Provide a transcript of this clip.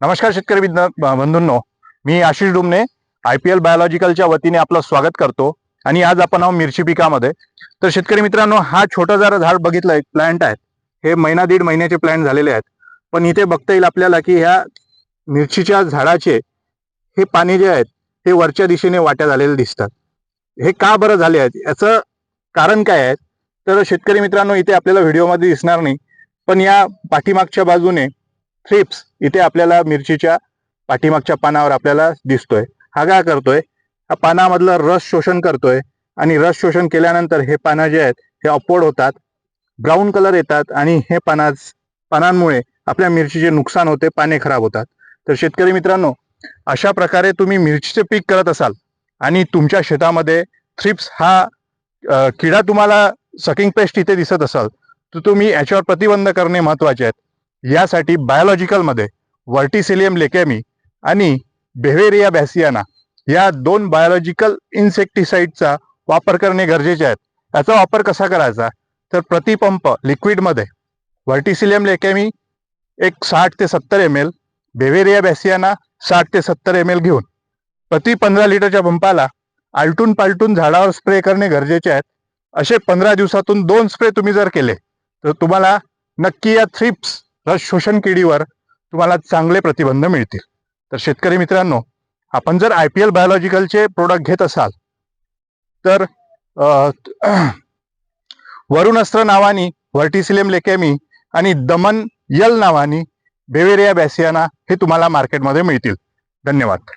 नमस्कार शेतकरी बंधूंनो. मी Ashish Dumne I P L बायोलॉजिकलच्या वतीने आपलं स्वागत करतो आणि आज आपण आहोत मिरची पिकामध्ये. तर शेतकरी मित्रांनो हा छोटा जरा झाड बघितलं एक प्लांट आहेत हे महिना दीड महिन्याचे प्लांट झालेले आहेत. पण इथे बघता येईल आपल्याला की ह्या मिरचीच्या झाडाचे हे पाने जे आहेत हे वरच्या दिशेने वाट्या झालेले दिसतात. हे का बरं झाले आहेत? याचं कारण काय आहे? तर शेतकरी मित्रांनो इथे आपल्याला व्हिडिओमध्ये दिसणार नाही. पण या पाठीमागच्या बाजूने थ्रिप्स इथे आपल्याला मिरचीच्या पाठीमागच्या पानावर आपल्याला दिसतोय. हा काय करतोय? हा पानामधलं रस शोषण करतोय आणि रस शोषण केल्यानंतर हे पानं जे आहेत हे अपवड होतात ब्राऊन कलर येतात आणि हे पाना पानांमुळे आपल्या मिरचीचे नुकसान होते पाने खराब होतात. तर शेतकरी मित्रांनो अशा प्रकारे तुम्ही मिरचीचे पीक करत असाल आणि तुमच्या शेतामध्ये थ्रिप्स हा किडा तुम्हाला सकिंग पेस्ट इथे दिसत असाल तर तुम्ही याच्यावर प्रतिबंध करणे महत्त्वाचे आहेत. यासाठी बायोलॉजिकलमध्ये व्हर्टिसिलियम लेकॅमी आणि बेव्हेरिया बॅसियाना या दोन बायोलॉजिकल इन्सेक्टिसाइडचा वापर करणे गरजेचे आहेत. याचा वापर कसा करायचा? तर प्रतिपंप लिक्विडमध्ये व्हर्टिसिलियम लेकॅमी एक साठ ते सत्तर एम एल बेव्हेरिया बॅसियाना साठ ते सत्तर एम एल घेऊन प्रति पंधरा लिटरच्या पंपाला आलटून पालटून झाडावर स्प्रे करणे गरजेचे आहेत. असे पंधरा दिवसातून दोन स्प्रे तुम्ही जर केले तर तुम्हाला नक्की या थ्रिप्स रस शोषण किडीवर तुम्हाला चांगले प्रतिबंध मिळतील. तर शेतकरी मित्रांनो आपण जर आय पी एल बायोलॉजिकलचे प्रोडक्ट घेत असाल तर वरुण अस्त्र नावानी व्हर्टिसिलियम लेकेमी आणि दमन यल नावानी बेवेरिया बॅसियाना हे तुम्हाला मार्केटमध्ये मिळतील. धन्यवाद.